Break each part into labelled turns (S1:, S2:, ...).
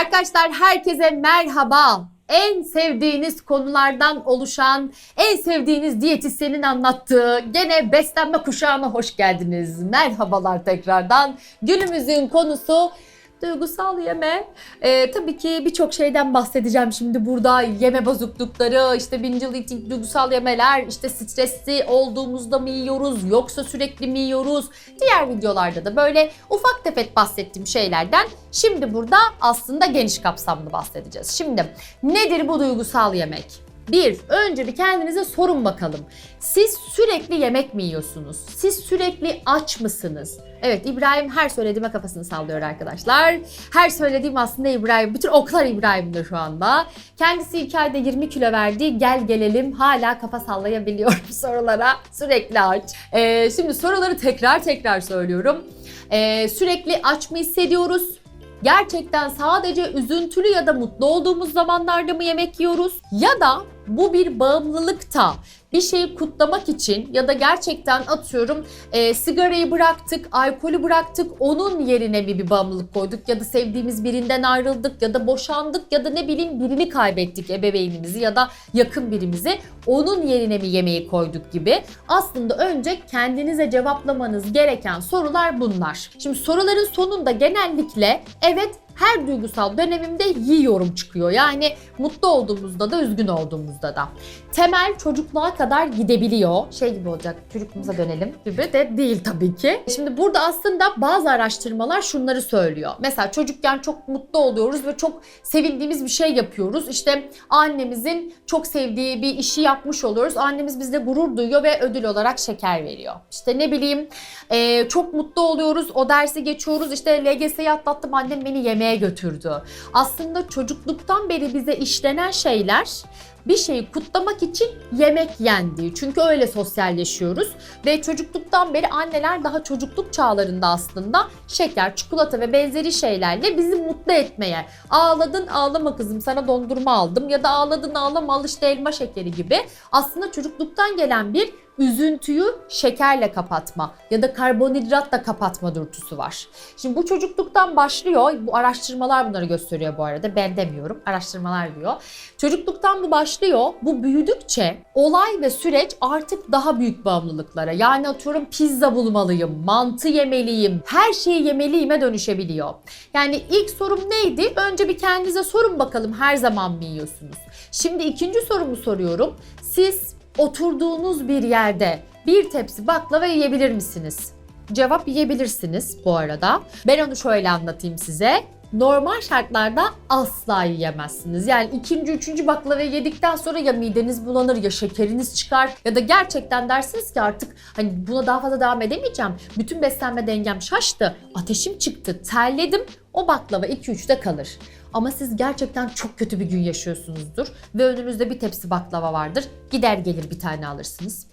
S1: Arkadaşlar herkese merhaba. En sevdiğiniz konulardan oluşan, en sevdiğiniz diyetisyenin anlattığı gene beslenme kuşağına hoş geldiniz. Merhabalar tekrardan. Günümüzün konusu duygusal yeme. Ee, tabii ki birçok şeyden bahsedeceğim şimdi burada. Yeme bozuklukları, işte binge eating, duygusal yemeler, işte stresli olduğumuzda mı yiyoruz yoksa sürekli mi yiyoruz? Diğer videolarda da böyle ufak tefek bahsettiğim şeylerden şimdi burada aslında geniş kapsamlı bahsedeceğiz. Şimdi nedir bu duygusal yemek? Bir, önce bir kendinize sorun bakalım. Siz sürekli yemek mi yiyorsunuz? Siz sürekli aç mısınız? Evet İbrahim her söylediğime kafasını sallıyor arkadaşlar. Her söylediğim aslında İbrahim. Bütün oklar İbrahim'de şu anda. Kendisi ilk ayda 20 kilo verdi. Gel gelelim hala kafa sallayabiliyor sorulara. Sürekli aç. Ee, şimdi soruları tekrar tekrar söylüyorum. Ee, sürekli aç mı hissediyoruz? Gerçekten sadece üzüntülü ya da mutlu olduğumuz zamanlarda mı yemek yiyoruz? Ya da bu bir bağımlılıkta bir şeyi kutlamak için ya da gerçekten atıyorum e, sigarayı bıraktık, alkolü bıraktık, onun yerine mi bir bağımlılık koyduk ya da sevdiğimiz birinden ayrıldık ya da boşandık ya da ne bileyim birini kaybettik ebeveynimizi ya da yakın birimizi onun yerine mi yemeği koyduk gibi. Aslında önce kendinize cevaplamanız gereken sorular bunlar. Şimdi soruların sonunda genellikle evet her duygusal dönemimde yiyorum çıkıyor. Yani mutlu olduğumuzda da üzgün olduğumuzda da. Temel çocukluğa kadar gidebiliyor. Şey gibi olacak çocukluğumuza dönelim gibi de değil tabii ki. Şimdi burada aslında bazı araştırmalar şunları söylüyor. Mesela çocukken çok mutlu oluyoruz ve çok sevindiğimiz bir şey yapıyoruz. İşte annemizin çok sevdiği bir işi yapmış oluyoruz. Annemiz bizle gurur duyuyor ve ödül olarak şeker veriyor. İşte ne bileyim çok mutlu oluyoruz. O dersi geçiyoruz. İşte LGS'yi atlattım annem beni yemeğe götürdü. Aslında çocukluktan beri bize işlenen şeyler bir şeyi kutlamak için yemek yendiği. Çünkü öyle sosyalleşiyoruz. Ve çocukluktan beri anneler daha çocukluk çağlarında aslında şeker, çikolata ve benzeri şeylerle bizi mutlu etmeye. Ağladın ağlama kızım sana dondurma aldım ya da ağladın ağlama al işte elma şekeri gibi. Aslında çocukluktan gelen bir üzüntüyü şekerle kapatma ya da karbonhidratla kapatma dürtüsü var. Şimdi bu çocukluktan başlıyor. Bu araştırmalar bunları gösteriyor bu arada. Ben demiyorum. Araştırmalar diyor. Çocukluktan bu başlıyor. Bu büyüdükçe olay ve süreç artık daha büyük bağımlılıklara. Yani atıyorum pizza bulmalıyım, mantı yemeliyim, her şeyi yemeliyime dönüşebiliyor. Yani ilk sorum neydi? Önce bir kendinize sorun bakalım her zaman mı yiyorsunuz? Şimdi ikinci sorumu soruyorum. Siz oturduğunuz bir yerde bir tepsi baklava yiyebilir misiniz? Cevap yiyebilirsiniz bu arada. Ben onu şöyle anlatayım size. Normal şartlarda asla yiyemezsiniz. Yani ikinci, üçüncü baklavayı yedikten sonra ya mideniz bulanır ya şekeriniz çıkar ya da gerçekten dersiniz ki artık hani buna daha fazla devam edemeyeceğim. Bütün beslenme dengem şaştı. Ateşim çıktı, terledim. O baklava 2-3'te kalır. Ama siz gerçekten çok kötü bir gün yaşıyorsunuzdur ve önünüzde bir tepsi baklava vardır. Gider gelir bir tane alırsınız.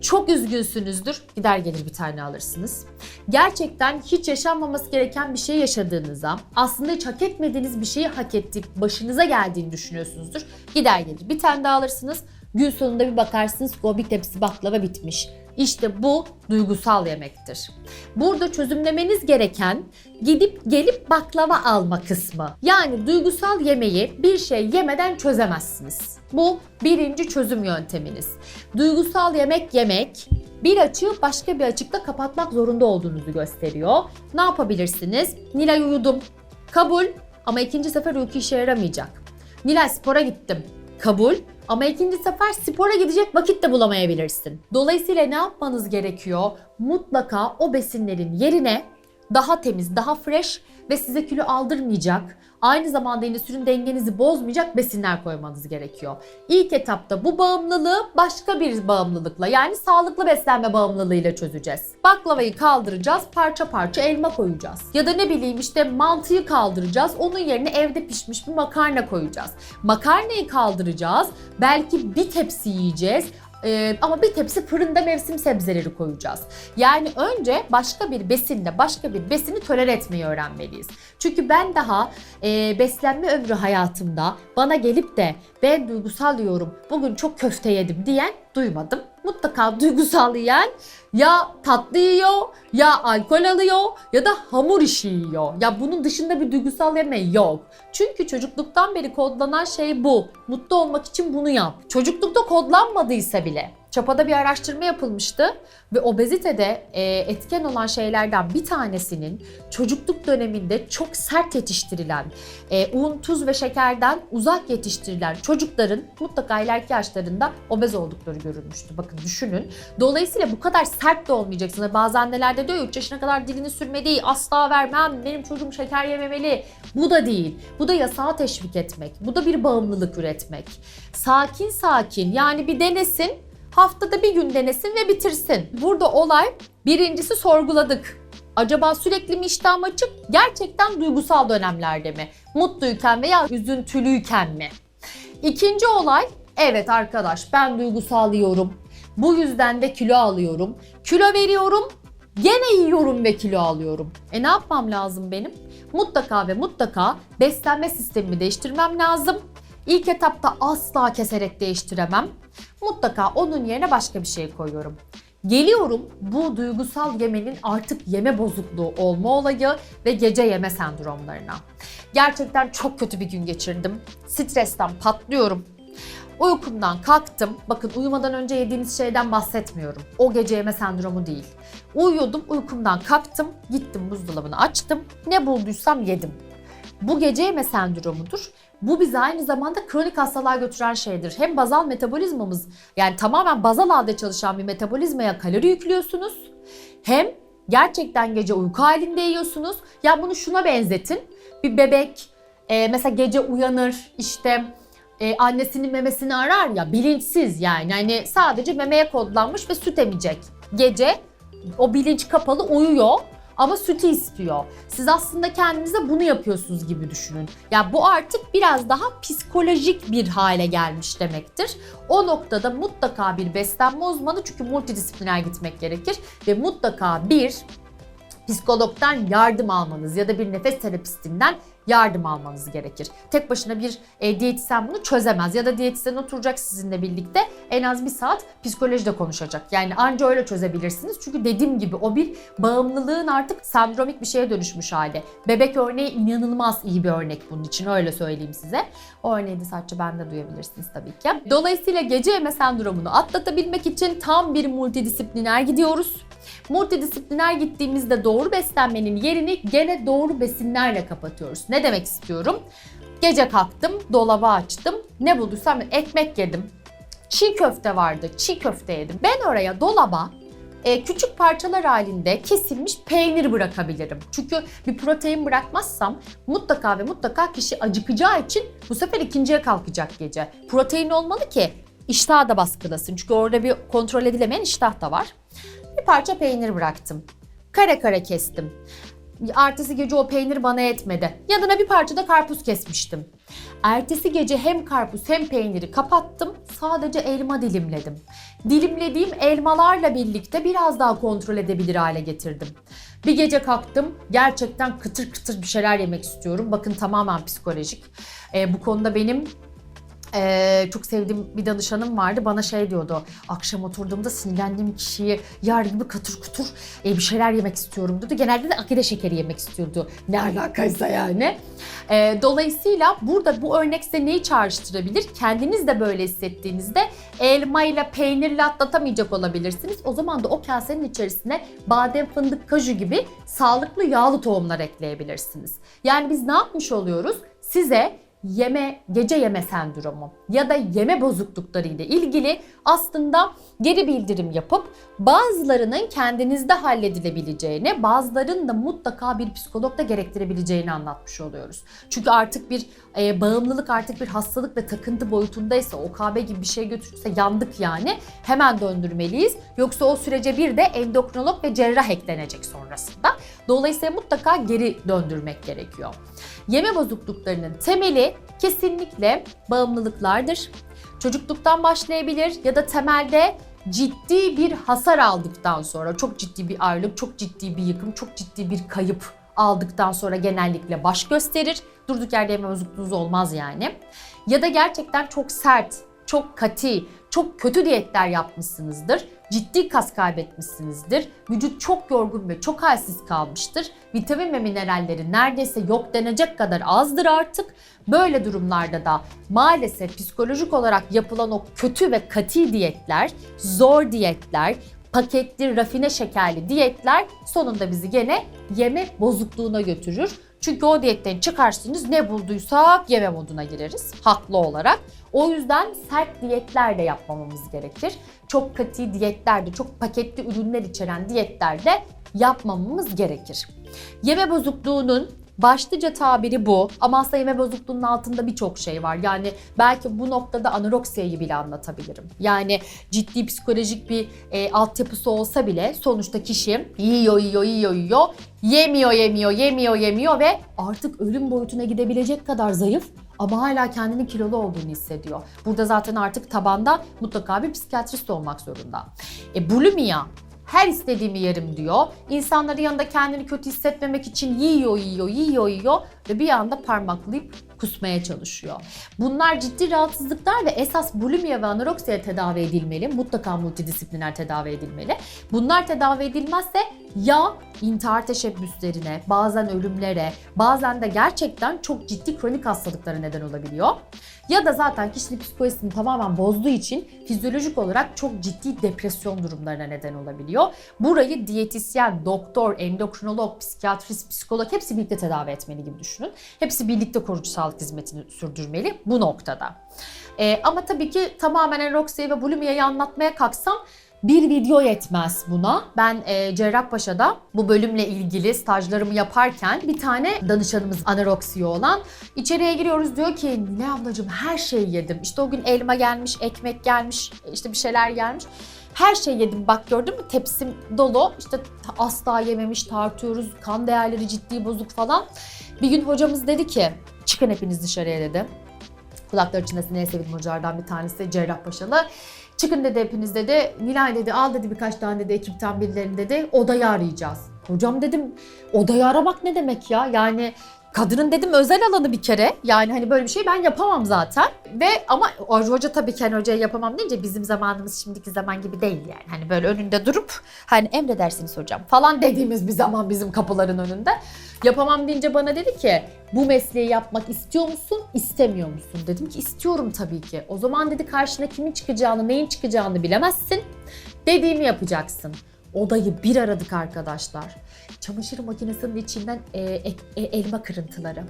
S1: Çok üzgünsünüzdür. Gider gelir bir tane alırsınız. Gerçekten hiç yaşanmaması gereken bir şey yaşadığınızda, aslında hiç hak etmediğiniz bir şeyi hak ettik, başınıza geldiğini düşünüyorsunuzdur. Gider gelir bir tane daha alırsınız. Gün sonunda bir bakarsınız bir tepsi baklava bitmiş. İşte bu duygusal yemektir. Burada çözümlemeniz gereken gidip gelip baklava alma kısmı. Yani duygusal yemeği bir şey yemeden çözemezsiniz. Bu birinci çözüm yönteminiz. Duygusal yemek yemek bir açığı başka bir açıkta kapatmak zorunda olduğunuzu gösteriyor. Ne yapabilirsiniz? Nilay uyudum. Kabul ama ikinci sefer uyku işe yaramayacak. Nilay spora gittim. Kabul ama ikinci sefer spora gidecek vakit de bulamayabilirsin. Dolayısıyla ne yapmanız gerekiyor? Mutlaka o besinlerin yerine daha temiz, daha fresh ve size kilo aldırmayacak, aynı zamanda insülin dengenizi bozmayacak besinler koymanız gerekiyor. İlk etapta bu bağımlılığı başka bir bağımlılıkla yani sağlıklı beslenme bağımlılığıyla çözeceğiz. Baklavayı kaldıracağız, parça parça elma koyacağız. Ya da ne bileyim işte mantıyı kaldıracağız, onun yerine evde pişmiş bir makarna koyacağız. Makarnayı kaldıracağız, belki bir tepsi yiyeceğiz ee, ama bir tepsi fırında mevsim sebzeleri koyacağız. Yani önce başka bir besinle başka bir besini tolere etmeyi öğrenmeliyiz. Çünkü ben daha e, beslenme ömrü hayatımda bana gelip de ben duygusal diyorum bugün çok köfte yedim diyen duymadım. Mutlaka duygusal yiyen ya tatlı yiyor, ya alkol alıyor ya da hamur işi yiyor. Ya bunun dışında bir duygusal yeme yok. Çünkü çocukluktan beri kodlanan şey bu. Mutlu olmak için bunu yap. Çocuklukta kodlanmadıysa bile Çapa'da bir araştırma yapılmıştı ve obezitede e, etken olan şeylerden bir tanesinin çocukluk döneminde çok sert yetiştirilen, e, un, tuz ve şekerden uzak yetiştirilen çocukların mutlaka ileriki yaşlarında obez oldukları görülmüştü. Bakın düşünün. Dolayısıyla bu kadar sert de olmayacaksın. Ve Bazı anneler de diyor 3 yaşına kadar dilini sürmediği asla vermem, benim çocuğum şeker yememeli. Bu da değil. Bu da yasağı teşvik etmek. Bu da bir bağımlılık üretmek. Sakin sakin yani bir denesin haftada bir gün denesin ve bitirsin. Burada olay birincisi sorguladık. Acaba sürekli mi iştahım açık? Gerçekten duygusal dönemlerde mi? Mutluyken veya üzüntülüyken mi? İkinci olay, evet arkadaş ben duygusal yiyorum. Bu yüzden de kilo alıyorum. Kilo veriyorum, gene yiyorum ve kilo alıyorum. E ne yapmam lazım benim? Mutlaka ve mutlaka beslenme sistemimi değiştirmem lazım. İlk etapta asla keserek değiştiremem. Mutlaka onun yerine başka bir şey koyuyorum. Geliyorum bu duygusal yemenin artık yeme bozukluğu olma olayı ve gece yeme sendromlarına. Gerçekten çok kötü bir gün geçirdim. Stresten patlıyorum. Uykumdan kalktım. Bakın uyumadan önce yediğiniz şeyden bahsetmiyorum. O gece yeme sendromu değil. Uyuyordum, uykumdan kalktım, gittim buzdolabını açtım. Ne bulduysam yedim. Bu gece yeme sendromudur. Bu bizi aynı zamanda kronik hastalığa götüren şeydir. Hem bazal metabolizmamız yani tamamen bazal halde çalışan bir metabolizmaya kalori yüklüyorsunuz. Hem gerçekten gece uyku halinde yiyorsunuz. Ya bunu şuna benzetin. Bir bebek e, mesela gece uyanır işte e, annesinin memesini arar ya bilinçsiz yani. Yani sadece memeye kodlanmış ve süt emecek. Gece o bilinç kapalı uyuyor ama sütü istiyor. Siz aslında kendinize bunu yapıyorsunuz gibi düşünün. Ya bu artık biraz daha psikolojik bir hale gelmiş demektir. O noktada mutlaka bir beslenme uzmanı çünkü multidisipliner gitmek gerekir ve mutlaka bir psikologdan yardım almanız ya da bir nefes terapistinden yardım almanız gerekir. Tek başına bir e, diyetisyen bunu çözemez ya da diyetisyen oturacak sizinle birlikte en az bir saat psikolojide konuşacak. Yani anca öyle çözebilirsiniz. Çünkü dediğim gibi o bir bağımlılığın artık sendromik bir şeye dönüşmüş hali. Bebek örneği inanılmaz iyi bir örnek bunun için öyle söyleyeyim size. O örneği de sadece bende duyabilirsiniz tabii ki. Dolayısıyla gece yeme sendromunu atlatabilmek için tam bir multidisipliner gidiyoruz. Multidisipliner gittiğimizde doğru beslenmenin yerini gene doğru besinlerle kapatıyoruz. Ne demek istiyorum? Gece kalktım, dolabı açtım. Ne bulduysam ekmek yedim. Çiğ köfte vardı, çiğ köfte yedim. Ben oraya dolaba e, küçük parçalar halinde kesilmiş peynir bırakabilirim. Çünkü bir protein bırakmazsam mutlaka ve mutlaka kişi acıkacağı için bu sefer ikinciye kalkacak gece. Protein olmalı ki iştah da baskılasın. Çünkü orada bir kontrol edilemeyen iştah da var. Bir parça peynir bıraktım. Kare kare kestim. Ertesi gece o peynir bana etmedi. Yanına bir parça da karpuz kesmiştim. Ertesi gece hem karpuz hem peyniri kapattım. Sadece elma dilimledim. Dilimlediğim elmalarla birlikte biraz daha kontrol edebilir hale getirdim. Bir gece kalktım. Gerçekten kıtır kıtır bir şeyler yemek istiyorum. Bakın tamamen psikolojik. Ee, bu konuda benim ee, çok sevdiğim bir danışanım vardı. Bana şey diyordu. Akşam oturduğumda sinirlendiğim kişiyi yer gibi katır kutur e, bir şeyler yemek istiyorum diyordu. Genelde de akide şekeri yemek istiyordu. Ne alakaysa yani. Ee, dolayısıyla burada bu örnek size neyi çağrıştırabilir? Kendiniz de böyle hissettiğinizde elma ile peynirle atlatamayacak olabilirsiniz. O zaman da o kasenin içerisine badem, fındık, kaju gibi sağlıklı yağlı tohumlar ekleyebilirsiniz. Yani biz ne yapmış oluyoruz? Size yeme, gece yeme sendromu ya da yeme bozuklukları ile ilgili aslında geri bildirim yapıp bazılarının kendinizde halledilebileceğini, bazılarının da mutlaka bir psikologda gerektirebileceğini anlatmış oluyoruz. Çünkü artık bir e, bağımlılık artık bir hastalık ve takıntı boyutundaysa, OKB gibi bir şey götürürse yandık yani. Hemen döndürmeliyiz. Yoksa o sürece bir de endokrinolog ve cerrah eklenecek sonrasında. Dolayısıyla mutlaka geri döndürmek gerekiyor. Yeme bozukluklarının temeli kesinlikle bağımlılıklardır. Çocukluktan başlayabilir ya da temelde ciddi bir hasar aldıktan sonra, çok ciddi bir ayrılık, çok ciddi bir yıkım, çok ciddi bir kayıp aldıktan sonra genellikle baş gösterir. Durduk yerde yeme bozukluğunuz olmaz yani. Ya da gerçekten çok sert, çok kati, çok kötü diyetler yapmışsınızdır. Ciddi kas kaybetmişsinizdir. Vücut çok yorgun ve çok halsiz kalmıştır. Vitamin ve mineralleri neredeyse yok denecek kadar azdır artık. Böyle durumlarda da maalesef psikolojik olarak yapılan o kötü ve kati diyetler, zor diyetler, paketli, rafine şekerli diyetler sonunda bizi gene yeme bozukluğuna götürür. Çünkü o diyetten çıkarsınız ne bulduysak yeme moduna gireriz haklı olarak. O yüzden sert diyetler de yapmamamız gerekir. Çok katı diyetler de, çok paketli ürünler içeren diyetler de yapmamamız gerekir. Yeme bozukluğunun başlıca tabiri bu ama aslında yeme bozukluğunun altında birçok şey var. Yani belki bu noktada anoreksiyayı bile anlatabilirim. Yani ciddi psikolojik bir e, altyapısı olsa bile sonuçta kişi yiyor yiyor yiyor yiyor yemiyor yemiyor yemiyor yemiyor ve artık ölüm boyutuna gidebilecek kadar zayıf ama hala kendini kilolu olduğunu hissediyor. Burada zaten artık tabanda mutlaka bir psikiyatrist olmak zorunda. E bulimia her istediğimi yerim diyor. İnsanların yanında kendini kötü hissetmemek için yiyor, yiyor, yiyor, yiyor ve bir anda parmaklayıp kusmaya çalışıyor. Bunlar ciddi rahatsızlıklar ve esas bulimia ve anoreksiya tedavi edilmeli. Mutlaka multidisipliner tedavi edilmeli. Bunlar tedavi edilmezse ya intihar teşebbüslerine, bazen ölümlere, bazen de gerçekten çok ciddi kronik hastalıklara neden olabiliyor. Ya da zaten kişinin psikolojisini tamamen bozduğu için fizyolojik olarak çok ciddi depresyon durumlarına neden olabiliyor. Burayı diyetisyen, doktor, endokrinolog, psikiyatrist, psikolog hepsi birlikte tedavi etmeli gibi düşünün. Hepsi birlikte koruyucu sağlık hizmetini sürdürmeli bu noktada. Ee, ama tabii ki tamamen anoreksiya ve bulimia'yı anlatmaya kalksam bir video yetmez buna. Ben e, Cerrahpaşa'da bu bölümle ilgili stajlarımı yaparken bir tane danışanımız anoreksiya olan içeriye giriyoruz diyor ki ne ablacığım her şeyi yedim. İşte o gün elma gelmiş, ekmek gelmiş, işte bir şeyler gelmiş. Her şey yedim bak gördün mü tepsim dolu işte asla yememiş tartıyoruz kan değerleri ciddi bozuk falan. Bir gün hocamız dedi ki çıkın hepiniz dışarıya dedi. Kulakları çınlasın en sevdiğim hocalardan bir tanesi Cerrahpaşalı. Çıkın dedi hepiniz dedi. Nilay dedi al dedi birkaç tane dedi ekipten birilerini dedi. Odayı arayacağız. Hocam dedim odayı aramak ne demek ya? Yani kadının dedim özel alanı bir kere. Yani hani böyle bir şey ben yapamam zaten. Ve ama hoca tabii ki hani hocaya yapamam deyince bizim zamanımız şimdiki zaman gibi değil yani. Hani böyle önünde durup hani emredersiniz hocam falan dediğimiz bir zaman bizim kapıların önünde. Yapamam deyince bana dedi ki bu mesleği yapmak istiyor musun, istemiyor musun? Dedim ki istiyorum tabii ki. O zaman dedi karşına kimin çıkacağını, neyin çıkacağını bilemezsin. Dediğimi yapacaksın. Odayı bir aradık arkadaşlar. Çamaşır makinesinin içinden e, ek- e, elma kırıntıları.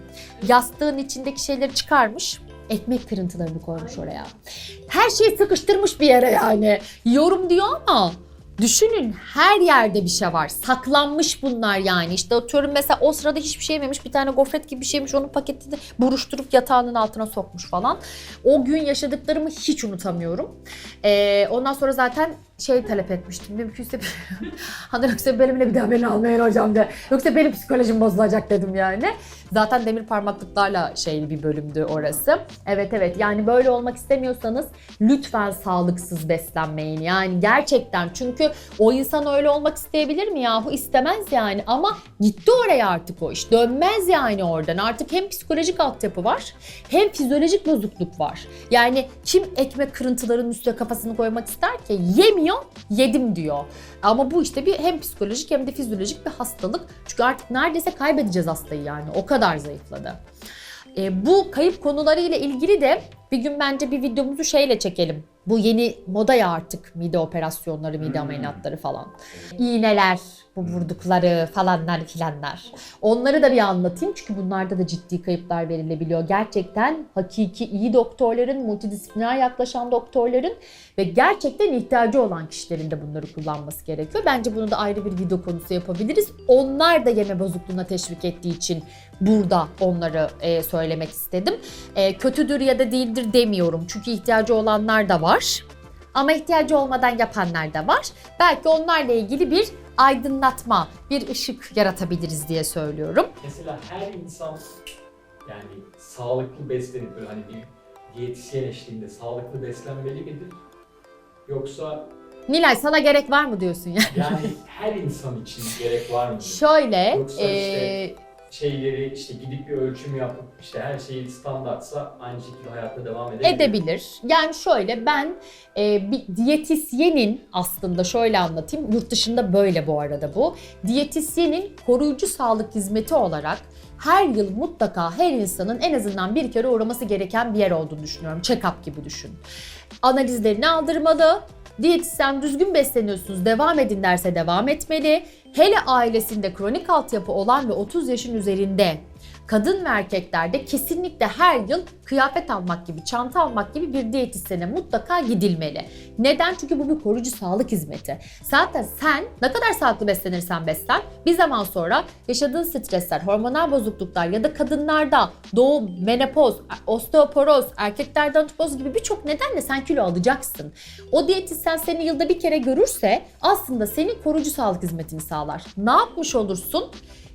S1: Yastığın içindeki şeyleri çıkarmış. Ekmek kırıntılarını koymuş oraya. Her şeyi sıkıştırmış bir yere yani. Yorum diyor ama Düşünün her yerde bir şey var. Saklanmış bunlar yani. İşte atıyorum mesela o sırada hiçbir şey yememiş. Bir tane gofret gibi bir şeymiş. Onun paketini buruşturup yatağının altına sokmuş falan. O gün yaşadıklarımı hiç unutamıyorum. Ee, ondan sonra zaten şey talep etmiştim. Mümkünse hani yoksa benimle bir daha beni almayın hocam de. Yoksa benim psikolojim bozulacak dedim yani. Zaten demir parmaklıklarla şeyli bir bölümdü orası. Evet evet yani böyle olmak istemiyorsanız lütfen sağlıksız beslenmeyin. Yani gerçekten çünkü o insan öyle olmak isteyebilir mi yahu? İstemez yani ama gitti oraya artık o iş. Dönmez yani oradan. Artık hem psikolojik altyapı var hem fizyolojik bozukluk var. Yani kim ekmek kırıntılarının üstüne kafasını koymak ister ki? Yemiyor, yedim diyor. Ama bu işte bir hem psikolojik hem de fizyolojik bir hastalık. Çünkü artık neredeyse kaybedeceğiz hastayı yani. O kadar zayıfladı. E, bu kayıp konuları ile ilgili de bir gün bence bir videomuzu şeyle çekelim. Bu yeni moda ya artık mide operasyonları, mide ameliyatları falan. İğneler, bu vurdukları falanlar filanlar. Onları da bir anlatayım çünkü bunlarda da ciddi kayıplar verilebiliyor. Gerçekten hakiki iyi doktorların, multidisipliner yaklaşan doktorların ve gerçekten ihtiyacı olan kişilerin de bunları kullanması gerekiyor. Bence bunu da ayrı bir video konusu yapabiliriz. Onlar da yeme bozukluğuna teşvik ettiği için burada onları e, söylemek istedim. E, kötüdür ya da değildir demiyorum. Çünkü ihtiyacı olanlar da var. Ama ihtiyacı olmadan yapanlar da var. Belki onlarla ilgili bir aydınlatma, bir ışık yaratabiliriz diye söylüyorum.
S2: Mesela her insan yani sağlıklı beslenip böyle hani bir diyetisyen eşliğinde sağlıklı beslenmeli midir? Yoksa
S1: Nilay sana gerek var mı diyorsun ya?
S2: yani her insan için gerek var mıdır?
S1: Şöyle,
S2: Yoksa
S1: e,
S2: şeyleri işte gidip bir ölçüm yapıp işte her şeyi standartsa aynı şekilde hayatta devam edebilir.
S1: Edebilir. Yani şöyle ben e, bir diyetisyenin aslında şöyle anlatayım. Yurt dışında böyle bu arada bu. Diyetisyenin koruyucu sağlık hizmeti olarak her yıl mutlaka her insanın en azından bir kere uğraması gereken bir yer olduğunu düşünüyorum. Check-up gibi düşün. Analizlerini aldırmalı. Diyetisyen düzgün besleniyorsunuz devam edin derse devam etmeli. Hele ailesinde kronik altyapı olan ve 30 yaşın üzerinde kadın ve erkeklerde kesinlikle her yıl kıyafet almak gibi, çanta almak gibi bir diyetisyene mutlaka gidilmeli. Neden? Çünkü bu bir koruyucu sağlık hizmeti. Zaten sen ne kadar sağlıklı beslenirsen beslen bir zaman sonra yaşadığın stresler, hormonal bozukluklar ya da kadınlarda doğum, menopoz, osteoporoz, erkeklerde antipoz gibi birçok nedenle sen kilo alacaksın. O diyetisyen seni yılda bir kere görürse aslında senin koruyucu sağlık hizmetini sağlar. Ne yapmış olursun?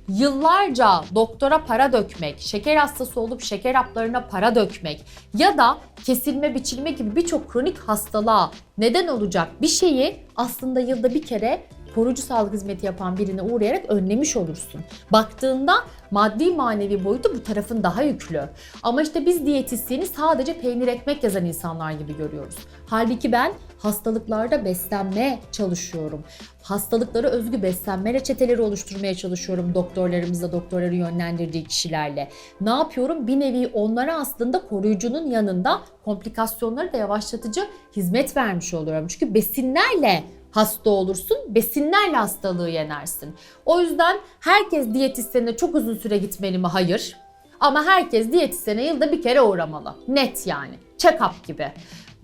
S1: Yıllarca doktora para dökmek, şeker hastası olup şeker haplarına para dökmek ya da kesilme biçilme gibi birçok kronik hastalığa neden olacak bir şeyi aslında yılda bir kere koruyucu sağlık hizmeti yapan birine uğrayarak önlemiş olursun. Baktığında maddi manevi boyutu bu tarafın daha yüklü. Ama işte biz diyetisyeni sadece peynir ekmek yazan insanlar gibi görüyoruz. Halbuki ben hastalıklarda beslenme çalışıyorum. Hastalıklara özgü beslenme reçeteleri oluşturmaya çalışıyorum doktorlarımızla, doktorları yönlendirdiği kişilerle. Ne yapıyorum? Bir nevi onlara aslında koruyucunun yanında komplikasyonları da yavaşlatıcı hizmet vermiş oluyorum. Çünkü besinlerle hasta olursun, besinlerle hastalığı yenersin. O yüzden herkes diyetisyene çok uzun süre gitmeli mi? Hayır. Ama herkes diyetisyene yılda bir kere uğramalı. Net yani. Check-up gibi.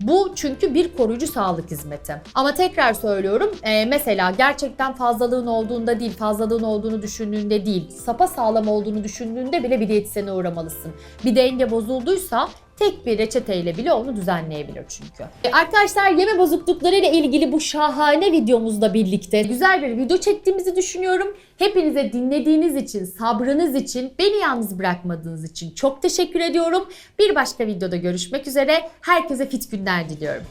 S1: Bu çünkü bir koruyucu sağlık hizmeti. Ama tekrar söylüyorum e, mesela gerçekten fazlalığın olduğunda değil, fazlalığın olduğunu düşündüğünde değil, sapa sağlam olduğunu düşündüğünde bile bir diyetisyene uğramalısın. Bir denge bozulduysa tek bir reçeteyle bile onu düzenleyebilir çünkü. E, Arkadaşlar yeme bozuklukları ile ilgili bu şahane videomuzla birlikte güzel bir video çektiğimizi düşünüyorum. Hepinize dinlediğiniz için, sabrınız için, beni yalnız bırakmadığınız için çok teşekkür ediyorum. Bir başka videoda görüşmek üzere. Herkese fit günler diliyorum.